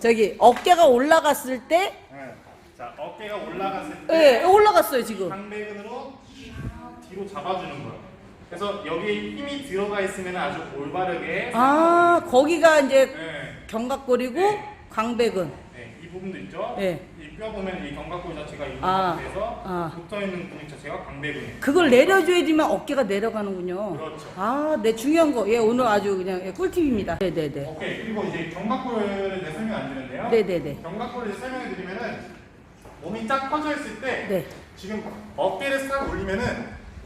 저기 어깨가 올라갔을 때, 네. 자 어깨가 올라갔을 예, 때 올라갔어요 지금. 강배근으로 뒤로 잡아주는 거예요. 그래서 여기에 힘이 들어가 있으면 아주 올바르게 아, 거기가 이제 네. 견갑골이고 네. 광배근. 네, 이 부분도 있죠. 네. 이뼈 보면 이 견갑골 자체가 이 아, 상태에서 아. 붙어 있는 근육 자체가 강배근이에요. 그걸 내려줘야지만 어깨가 내려가는군요. 그렇죠. 아, 네, 중요한 거. 예, 오늘 아주 그냥 예, 꿀팁입니다. 네 네 네. 오케이 그리고 이제 견갑골을 이제 설명 안 드는데요. 네 네 네. 견갑골을 이제 설명해 드리면은 몸이 딱 펴져 있을 때 네. 지금 어깨를 싹 올리면은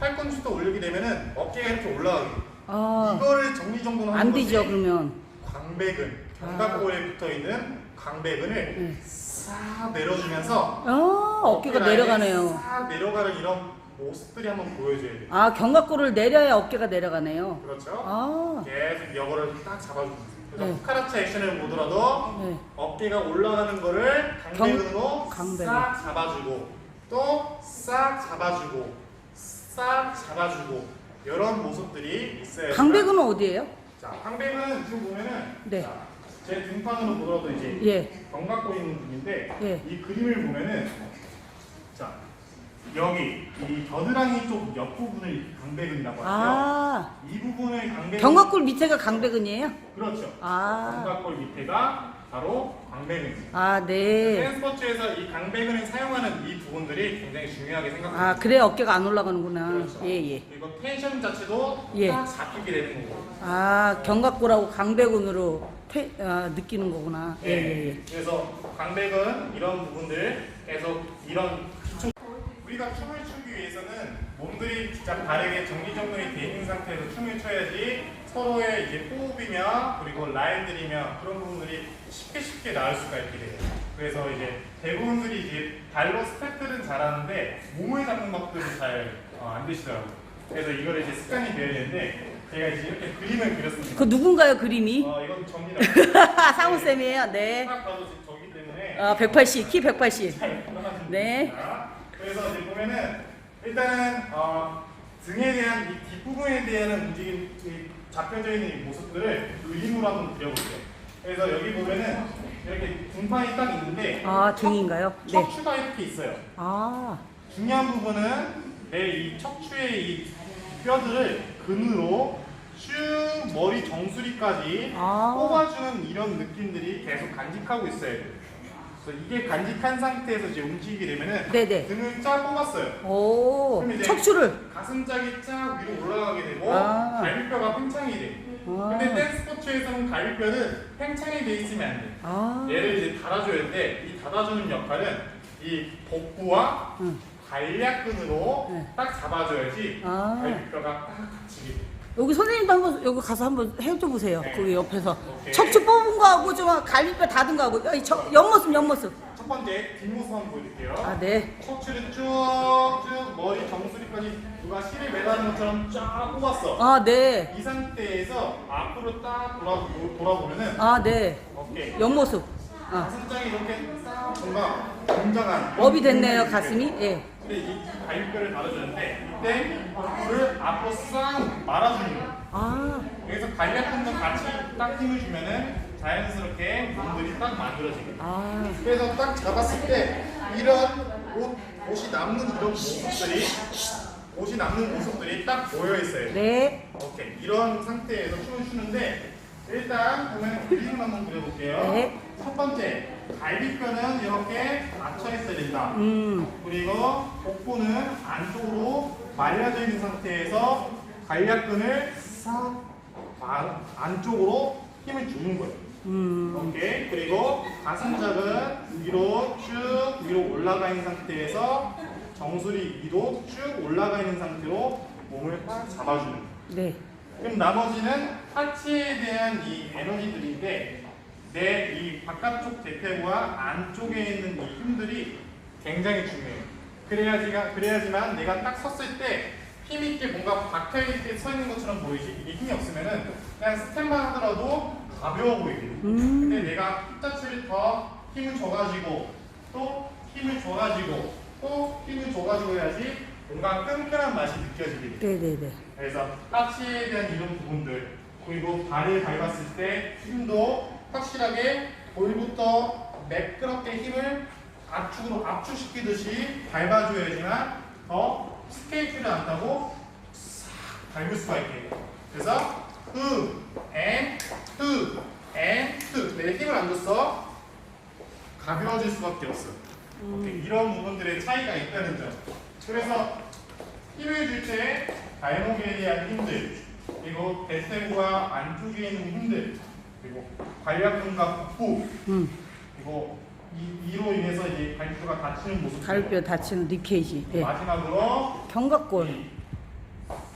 팔꿈치도 올리게 되면은 어깨가 이렇게 올라가게. 아, 이거를 정리정돈하는 안 것이 되죠, 그러면. 광배근, 견갑골에 붙어 있는 광배근을 네. 싹 내려주면서 아, 어깨가 내려가네요. 싹 내려가는 이런 모습들이 한번 보여줘야 돼요. 아, 견갑골을 내려야 어깨가 내려가네요. 그렇죠? 아, 계속 이거를 딱 잡아주고 그래서 네. 카라차 액션을 보더라도 네. 어깨가 올라가는 거를 강배근으로 강배근. 싹 잡아주고 또 싹 잡아주고 싹 잡아주고 이런 모습들이 있어요. 강배근은 어디예요? 자, 강배근 지금 보면은 네. 자, 제 등판으로 보더라도 이제 예. 견갑골 있는 분인데 예. 이 그림을 보면은 자 여기 이 겨드랑이 쪽 옆 부분을 강배근이라고 하죠. 아, 이 부분을 강배근 견갑골 밑에가 강배근이에요? 그렇죠. 아, 견갑골 밑에가 바로 강배근입니다. 아, 네. 댄스포츠에서 이 강배근을 사용하는 이 부분들이 굉장히 중요하게 생각합니다. 아, 그래 어깨가 안 올라가는구나. 그렇죠. 예, 예. 그리고 텐션 자체도 예. 딱 잡히게 되는 거고. 아, 견갑골하고 강배근으로 태, 아, 느끼는 거구나. 예, 예, 네. 예. 그래서 강백은 이런 부분들 계속 이런 기초 우리가 춤을 위해서는 몸들이 진짜 바르게 정리정돈이 돼 있는 상태에서 춤을 춰야지 서로의 이제 호흡이며 그리고 라인들이며 그런 부분들이 쉽게 쉽게 나올 수가 있게 돼요. 그래서 이제 대부분들이 이제 발로 스텝들은 잘하는데 몸을 잡는 법들은 잘안 되시더라고요. 그래서 이거를 이제 습관이 되어야 되는데 제가 이제 이렇게 그림을 그렸습니다. 그 누군가요, 그림이? 어, 이건 접니다. 상우 쌤이에요, 네. 딱 봐도 지금 저기 때문에 아, 180, 키 180. 잘 표현하시면 네. 그래서 이제 보면은 일단은 어, 등에 대한 이 뒷부분에 대한 움직임, 이 잡혀져 있는 이 모습들을 그림으로 한번 그려볼게요. 그래서 여기 보면은 이렇게 등판이 딱 있는데 아, 등인가요? 척, 네. 척추가 이렇게 있어요. 아, 중요한 부분은 내 이 척추의 이 뼈들을 근으로 쭉 머리 정수리까지 아. 뽑아주는 이런 느낌들이 계속 간직하고 있어야 돼요. 그래서 이게 간직한 상태에서 이제 움직이게 되면은 네네. 등을 쫙 뽑았어요. 오, 그럼 이제 척추를. 가슴짝이 쫙 위로 올라가게 되고 아. 갈비뼈가 팽창이 돼. 아. 근데 댄스 스포츠에서는 갈비뼈는 팽창이 돼 있으면 안 돼. 아, 얘를 이제 닫아줘야 되는데 이 닫아주는 역할은 이 복부와 응. 관략근으로 네. 딱 잡아줘야지 아. 갈비뼈가 딱 닫히게 돼. 여기 선생님도 한번 여기 가서 한번 해줘 보세요. 네. 거기 옆에서 오케이. 척추 뽑은 거하고 좀 갈비뼈 닫은 거하고 여기 저, 옆모습 옆모습. 첫 번째 뒷모습 한번 보여드릴게요. 아 네. 척추를 쭉쭉 머리 정수리까지 누가 실을 매다는 것처럼 쫙 뽑았어. 아 네. 이 상태에서 앞으로 딱 돌아, 돌아보면은 아 네. 오케이. 옆모습. 아 가슴장이 이렇게 딱 뭔가 굉장한 업이 됐네요 가슴이. 예. 근데 이 갈비뼈를 닫아주는데 이때 앞을 앞으로 싹 말아주는 거예요. 아 여기서 간략근도 같이 딱 힘을 주면은 자연스럽게 몸들이 딱 만들어지거든요. 아. 그래서 딱 잡았을 때 이런 옷, 옷이 남는 이런 모습들이 옷이 남는 모습들이 딱 보여 있어요. 네. 오케이 이런 상태에서 춤을 추는데 일단 보면 그림을 한번 그려볼게요. 네. 첫 번째 갈비뼈는 이렇게 닫혀 있어야 된다. 음. 그리고 복부는 안쪽으로 말려져 있는 상태에서 관략근을 싹 안- 안쪽으로 힘을 주는 거예요. 음. 오케이. 그리고 가슴짝은 위로 쭉 위로 올라가 있는 상태에서 정수리 위로 쭉 올라가 있는 상태로 몸을 딱 잡아주는 거예요. 네. 그럼 나머지는 하체에 대한 이 에너지들인데 내 이 바깥쪽 대퇴부와 안쪽에 있는 이 힘들이 굉장히 중요해요. 그래야지가 그래야지만 내가 딱 섰을 때 힘 있게 뭔가 박혀 있게 서 있는 것처럼 보이지. 이게 힘이 없으면은 그냥 스텝만 하더라도 가벼워 보이게 돼. 음. 근데 내가 힙 자체를 더 힘을 줘가지고 또 힘을 줘가지고 또 힘을 줘가지고 해야지 뭔가 끈끈한 맛이 느껴지게 돼. 네네네. 그래서 하체에 대한 이런 부분들 그리고 발을 밟았을 때 힘도 확실하게 골부터 매끄럽게 힘을 압축으로 압축시키듯이 밟아줘야지만 더 스케이트를 안 타고 싹 밟을 수가 있게. 그래서 흐, 앤, 흐, 앤, 흐. 내 힘을 안 줬어. 가벼워질 수밖에 없어. 오케이. 이런 부분들의 차이가 있다는 점. 그래서 힘을 줄 때 발목에 대한 힘들, 그리고 대퇴부와 안쪽에 있는 힘들, 그리고 관략근과 복부, 음. 그리고 이, 이로 인해서 이제 갈비뼈가 다치는 모습. 갈비뼈 다치는 니케이지. 예. 마지막으로 견갑골.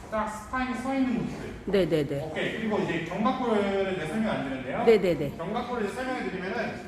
이딱 스파인이 서 있는 모습들. 네네네. 오케이. 그리고 이제 견갑골에 대해 설명 안 드는데요. 네네네. 견갑골에 대해 설명해 드리면은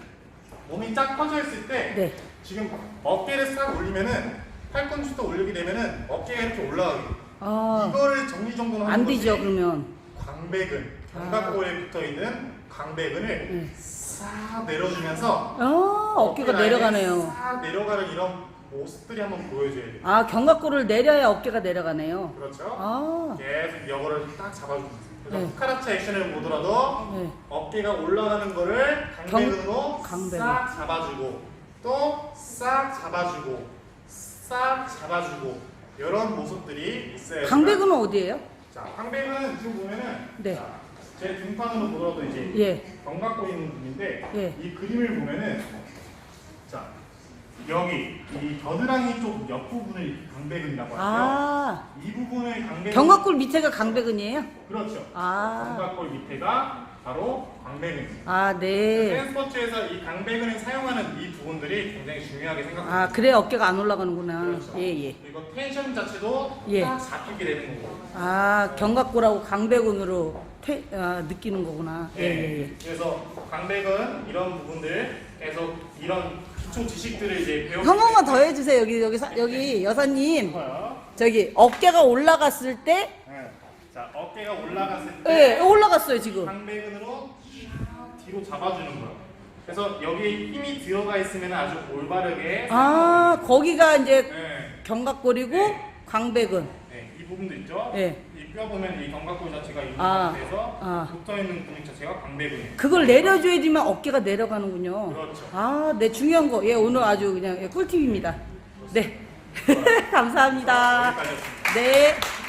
몸이 쫙 펴져 있을 때 네. 지금 어깨를 싹 올리면은 팔꿈치도 올리게 되면은 어깨가 이렇게 올라가게. 아, 이거를 정리정돈하는 안 것이 되죠, 그러면. 광배근, 견갑골에 붙어 있는 광배근을 네. 싹 내려주면서 아, 어깨가 내려가네요. 싹 내려가는 이런 모습들이 한번 보여줘야 돼요. 아, 견갑골을 내려야 어깨가 내려가네요. 그렇죠? 아, 계속 이거를 딱 잡아주세요. 그래서 네. 후카라차 액션을 보더라도 네. 어깨가 올라가는 거를 강배근으로 강배근. 싹 잡아주고 또 싹 잡아주고 싹 잡아주고 이런 모습들이 있어야 강백은 어디예요? 자, 강배근은 지금 보면은 네. 자, 제 등판으로 보더라도 이제 예. 견갑골 있는 부분인데 예. 이 그림을 보면은 자 여기 이 겨드랑이 쪽 옆 부분을 강배근이라고 하죠. 아, 이 부분을 강배근 견갑골 밑에가 강백은이에요? 그렇죠. 아, 견갑골 밑에가 바로 강배근입니다. 아, 네. 스포츠에서 이 강배근을 사용하는 이 부분들이 굉장히 중요하게 생각합니다. 아, 그래 어깨가 안 올라가는구나. 그렇죠. 예, 예. 그리고 텐션 자체도 예. 딱 잡히게 되는 거고. 아, 견갑골하고 강백은으로 태, 아, 느끼는 거구나. 예, 예, 예. 그래서 강백은 이런 부분들 계속 이런 기초 지식들을 이제 배우고 한 번만 더 해주세요. 여기, 여기, 사- 여기 여사님. 싶어요. 저기, 어깨가 올라갔을 때, 네. 자 어깨가 올라갔을 예, 때 올라갔어요, 지금. 강배근으로 샥 뒤로 잡아주는 거예요. 그래서 여기 힘이 들어가 있으면 아주 올바르게 아, 거기가 이제 네. 견갑골이고, 강백은. 네, 이 부분도 있죠. 예. 이뼈 보면 이 견갑골 자체가 있는 아, 상태에서 아. 붙어 있는 근육 자체가 강배근이에요. 그걸 내려줘야지만 어깨가 내려가는군요. 그렇죠. 아, 네, 중요한 거. 예, 오늘 아주 그냥 예, 꿀팁입니다. 네. 감사합니다. 여기까지였습니다. 네.